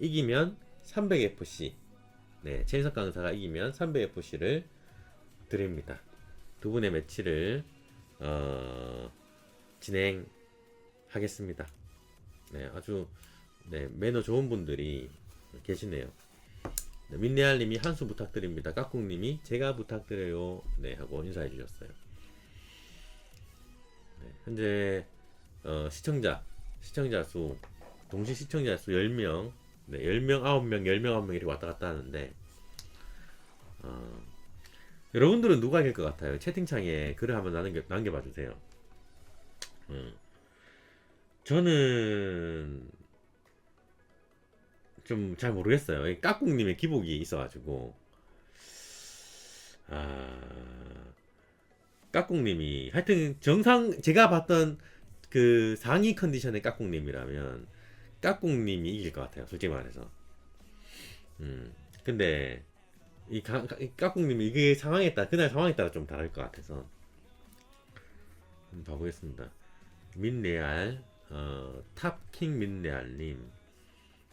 이기면 300FC. 네, 최인석 강사가 이기면 300FC를 드립니다. 두 분의 매치를 어, 진행하겠습니다. 네, 아주 네, 매너 좋은 분들이 계시네요. 네, 민네알님이 한 수 부탁드립니다. 까꿍님이 제가 부탁드려요. 네, 하고 인사해 주셨어요. 네, 현재 어, 시청자 시청자 수 동시 시청자 수 10명 네, 10명, 9명, 10명, 9명 이렇게 왔다 갔다 하는데 어, 여러분들은 누가 이길 것 같아요? 채팅창에 글을 한번 남겨, 남겨봐 주세요. 음. 저는 좀 잘 모르겠어요. 이 까꿍님의 기복이 있어가지고 아 까꿍님이 하여튼 정상 제가 봤던 그 상위 컨디션의 까꿍님이라면 까꿍님이 이길 것 같아요. 솔직히 말해서. 음 근데 이, 가, 까꿍님이 이게 상황에 따라 그날 상황에 따라 좀 다를 것 같아서 한번 봐보겠습니다. 민레알 어, 탑킹 민레알님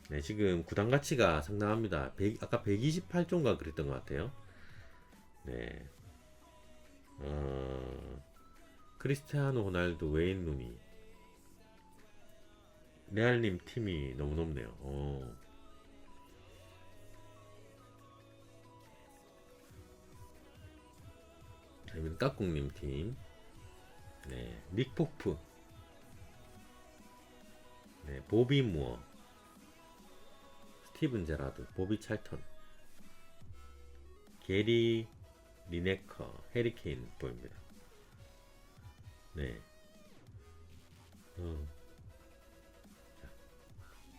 네, 지금 구단 가치가 상당합니다. 100, 아까 128조인가 그랬던 것 같아요. 네. 어, 크리스티아노 호날두, 웨인 루니. 레알님 팀이 너무 높네요. 어. 자, 이번 까꿍님 팀. 네, 닉포프. 네, 보비 무어. 스티븐 제라드, 보비 찰턴, 게리 리네커, 해리케인 보입니다. 네. 어.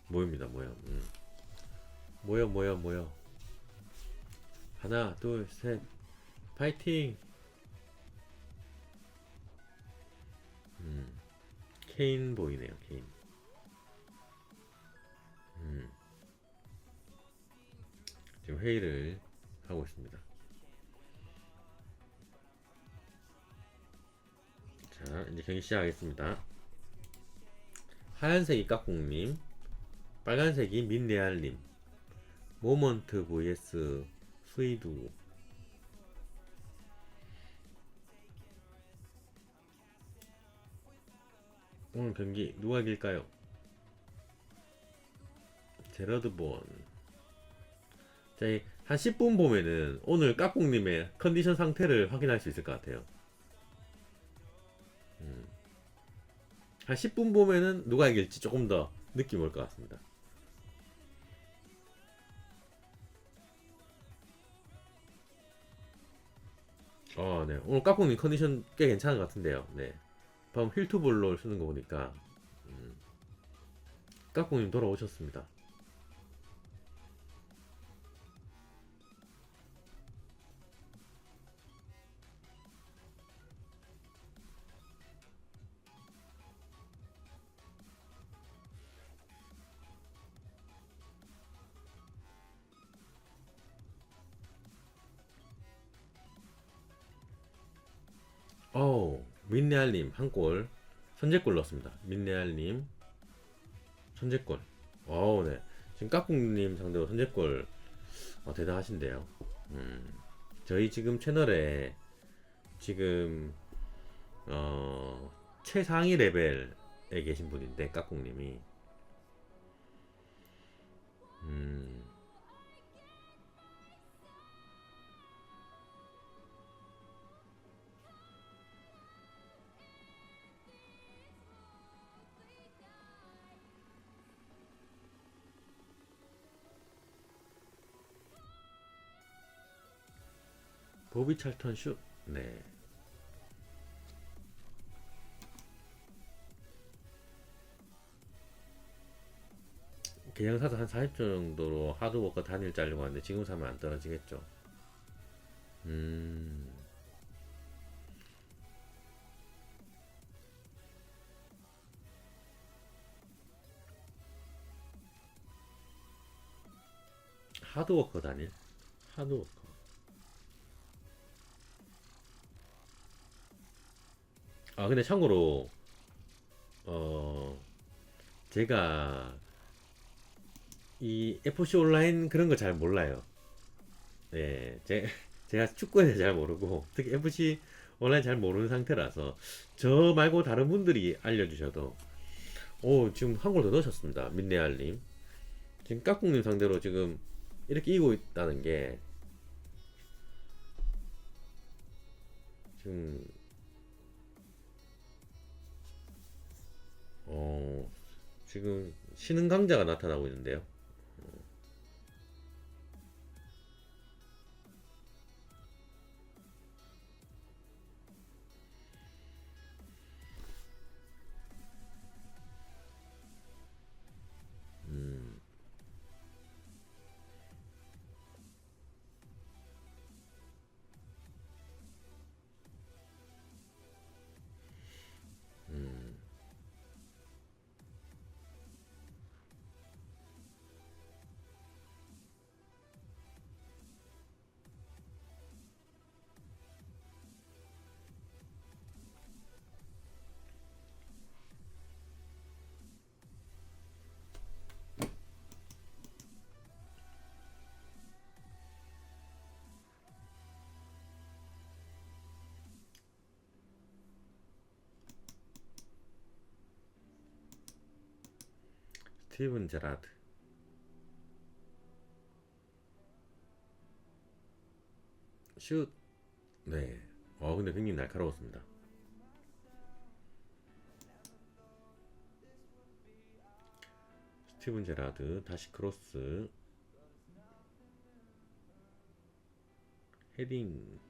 자, 모입니다, 모여. 음. 모여, 모여, 모여. 하나, 둘, 셋. 파이팅! 음. 케인 보이네요, 케인. 음. 지금 회의를 하고 있습니다. 자, 이제 경기 시작하겠습니다. 하얀색이 까꿍님, 빨간색이 민레알님, 모먼트 vs 스위두. 오늘 경기 누가 이길까요? 제러드 본. 자, 이한 10분 보면은 오늘 까꿍님의 컨디션 상태를 확인할 수 있을 것 같아요. 음. 한 10분 보면은 누가 이길지 조금 더 느낌 올 것 같습니다. 어, 네. 오늘 까꿍님 컨디션 꽤 괜찮은 것 같은데요. 네. 방금 힐투볼로 쓰는 거 보니까, 음. 까꿍님 돌아오셨습니다. 어우, 민레알님 한 골, 선제골 넣었습니다. 민레알님 선제골. 어우, 네. 지금 까꿍님 상대로 선제골 어, 대단하신데요. 음, 저희 지금 채널에 지금 어, 최상위 레벨에 계신 분인데 까꿍님이 음, 보비 찰턴 슛. 네. 그냥 사서 한 40조 정도로 하드워커 단일 짜려고 하는데 지금 사면 안 떨어지겠죠. 음. 하드워커 단일? 하드워커. 아 근데 참고로 어 제가 이 FC 온라인 그런 거 잘 몰라요. 네, 제, 제가 축구에 대해 잘 모르고 특히 FC 온라인 잘 모르는 상태라서 저 말고 다른 분들이 알려주셔도 오 지금 한 골 더 넣으셨습니다. 민네알님 지금 깍꿍님 상대로 지금 이렇게 이기고 있다는 게 지금 어 지금 신흥 강자가 나타나고 있는데요. 스티븐 제라드 슛 네. 어 근데 굉장히 날카로웠습니다. 스티븐 제라드 다시 크로스 헤딩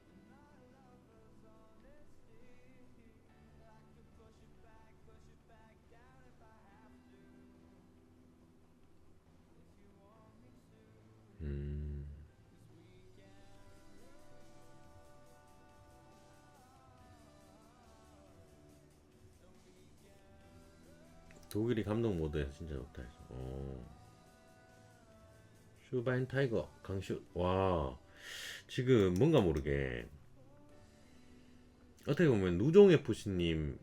독일이 감독 모드에서 진짜 좋다 해서. 어. 슈바인 타이거 강슛 와 지금 뭔가 모르게 어떻게 보면 누종 FC님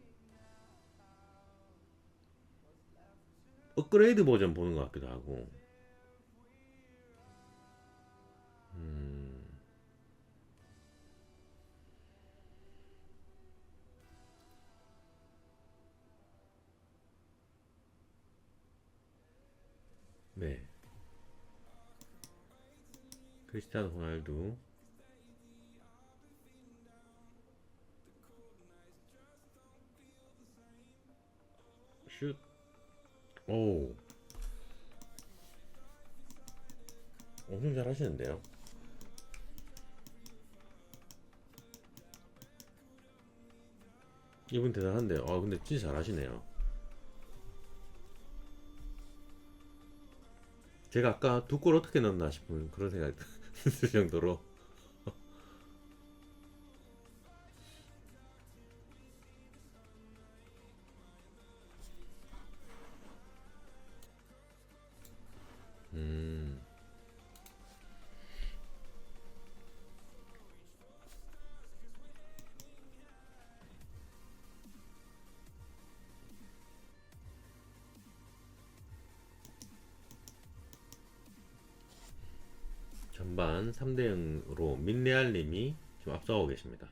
업그레이드 버전 보는 것 같기도 하고 음. 네. 크리스티아노 호날두. 슛. 오. 엄청 잘 하시는데요. 이분 대단한데요. 아, 근데 진짜 잘 하시네요. 제가 아까 두 골 어떻게 넣었나 싶은 그런 생각이 들 정도로 전반 3대 0으로 민레알님이 지금 앞서가고 계십니다.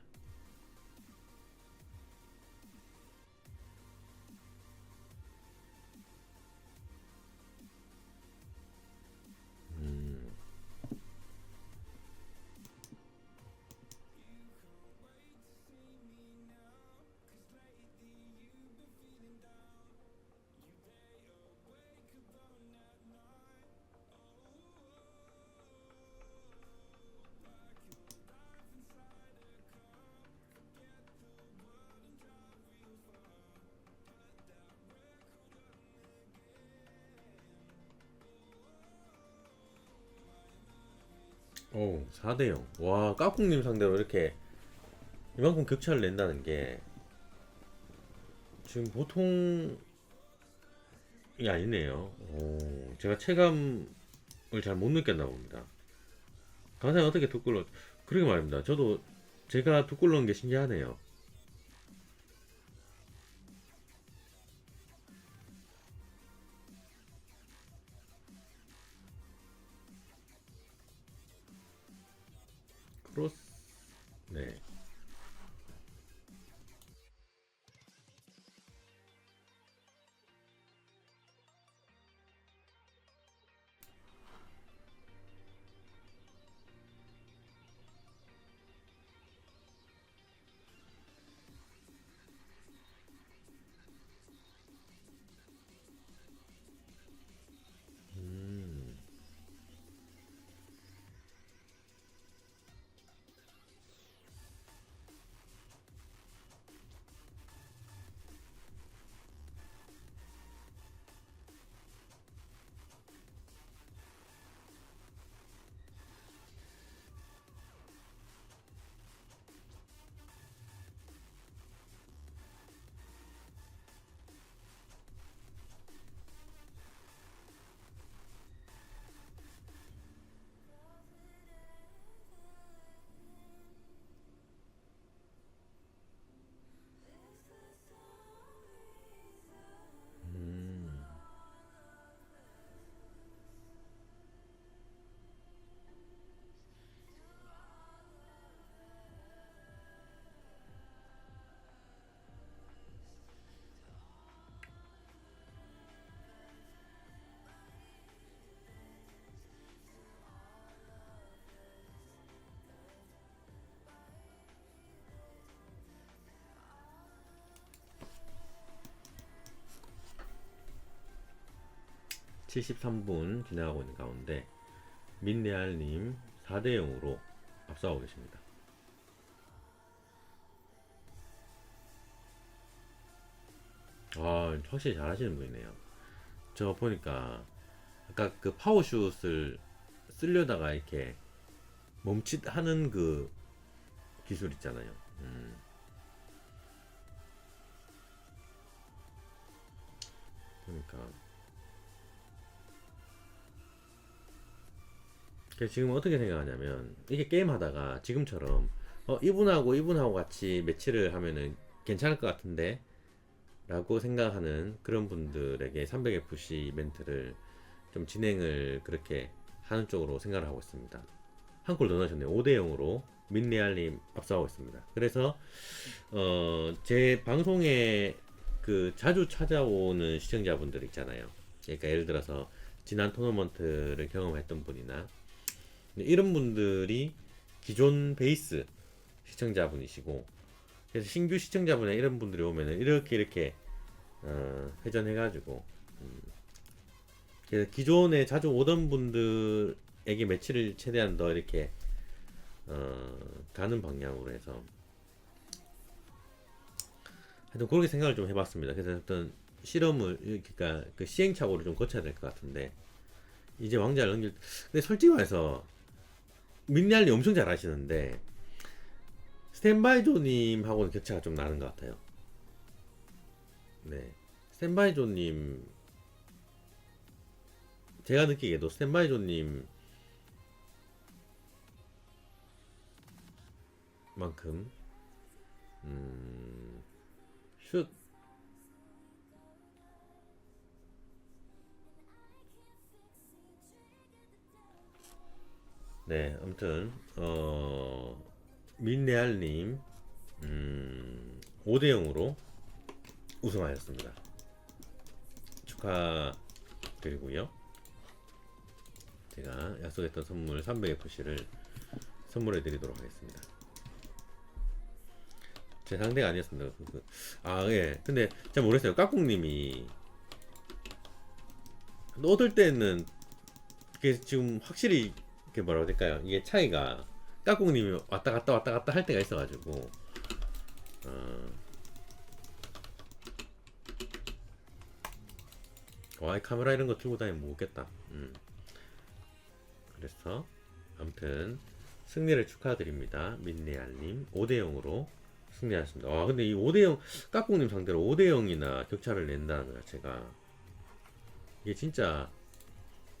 오, 4대 0. 와, 까꿍님 상대로 이렇게 이만큼 격차를 낸다는 게 지금 보통이 아니네요. 오, 제가 체감을 잘 못 느꼈나 봅니다. 강사님 어떻게 두 골로 그러게 말입니다. 저도 제가 두 골 넣은 게 신기하네요. 크로스 네. (73분) 지나가고 있는 가운데 민레알님 4대 0으로 앞서가고 계십니다. 아 확실히 잘하시는 분이네요. 저 보니까 아까 그 파워슛을 쓰려다가 이렇게 멈칫 하는 그 기술 있잖아요. 음. 그러니까 그래서 지금 어떻게 생각하냐면 이게 게임 하다가 지금처럼 어 이분하고 이분하고 같이 매치를 하면은 괜찮을 것 같은데 라고 생각하는 그런 분들에게 300FC 멘트를 좀 진행을 그렇게 하는 쪽으로 생각을 하고 있습니다. 한 골 더 넣으셨네요. 5대 0으로 민레알님 앞서가고 있습니다. 그래서 어, 제 방송에 그 자주 찾아오는 시청자분들 있잖아요. 그러니까 예를 들어서 지난 토너먼트를 경험했던 분이나 이런 분들이 기존 베이스 시청자분이시고 그래서 신규 시청자분이 이런 분들이 오면은 이렇게 이렇게 어, 회전해가지고 음, 그래서 기존에 자주 오던 분들에게 매치를 최대한 더 이렇게 어, 가는 방향으로 해서 하여튼 그렇게 생각을 좀 해봤습니다. 그래서 어떤 실험을 그러니까 그 시행착오를 좀 거쳐야 될 것 같은데 이제 왕자를 넘길 근데 솔직히 말해서 민니알님 엄청 잘 하시는데 스탠바이조님하고는 격차가 좀 나는 것 같아요. 네, 스탠바이조님 제가 느끼기에도 스탠바이조님 만큼 음, 네, 아무튼 어 민레알님 음, 5대 0으로 우승하였습니다. 축하드리고요. 제가 약속했던 선물 300FC를 선물해 드리도록 하겠습니다. 제 상대가 아니었습니다. 그, 그, 아, 예. 근데 잘 모르겠어요. 까꿍님이 얻을 때는 이게 지금 확실히 이게 뭐라고 될까요? 이게 차이가 까꿍님이 왔다 갔다 왔다 갔다 할 때가 있어가지고 어... 와, 이 카메라 이런 거 들고 다니면 못 오겠다. 음. 그래서 아무튼 승리를 축하드립니다. 민네알님 5대 0으로 승리하셨습니다. 와, 근데 이 5대 0 까꿍님 상대로 5대 0이나 격차를 낸다는 것 자체가 이게 진짜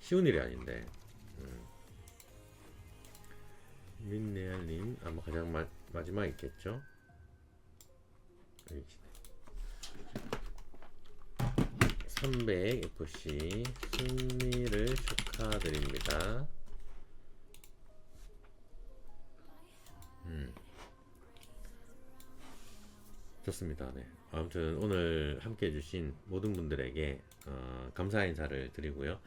쉬운 일이 아닌데. 윈레알님 아마 가장 마, 마지막 있겠죠? 300 FC 승리를 축하드립니다. 음. 좋습니다. 네. 아무튼 오늘 함께 해주신 모든 분들에게 어, 감사 인사를 드리고요.